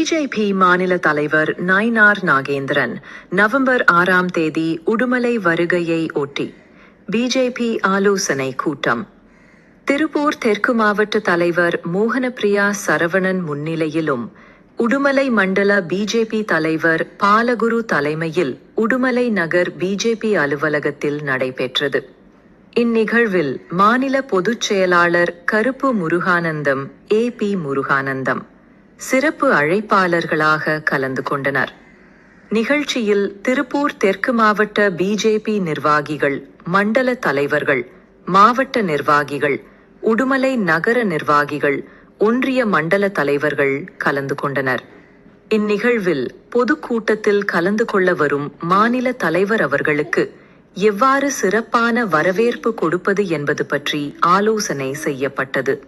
BJP மாநில தலைவர் Nainar Nagendran November ஆறாம் தேதி உடுமலை வருகையை ஒட்டி பிஜேபி ஆலோசனை கூட்டம். திருப்பூர் தெற்கு மாவட்ட தலைவர் மோகனப்பிரியா சரவணன் முன்னிலையிலும் உடுமலை மண்டல பிஜேபி தலைவர் பாலகுரு தலைமையில் உடுமலை நகர் பிஜேபி அலுவலகத்தில் நடைபெற்றது. இந்நிகழ்வில் மாநில பொதுச் செயலாளர் கருப்பு முருகானந்தம் ஏ பி முருகானந்தம். சிறப்பு அழைப்பாளர்களாக கலந்து கொண்டனர். நிகழ்ச்சியில் திருப்பூர் தெற்கு மாவட்ட பிஜேபி நிர்வாகிகள் மண்டல தலைவர்கள் மாவட்ட நிர்வாகிகள் உடுமலை நகர நிர்வாகிகள் ஒன்றிய மண்டல தலைவர்கள் கலந்து கொண்டனர். இந்நிகழ்வில் பொதுக்கூட்டத்தில் கலந்து கொள்ள வரும் மாநில தலைவர் அவர்களுக்கு எவ்வாறு சிறப்பான வரவேற்பு கொடுப்பது என்பது பற்றி ஆலோசனை செய்யப்பட்டது.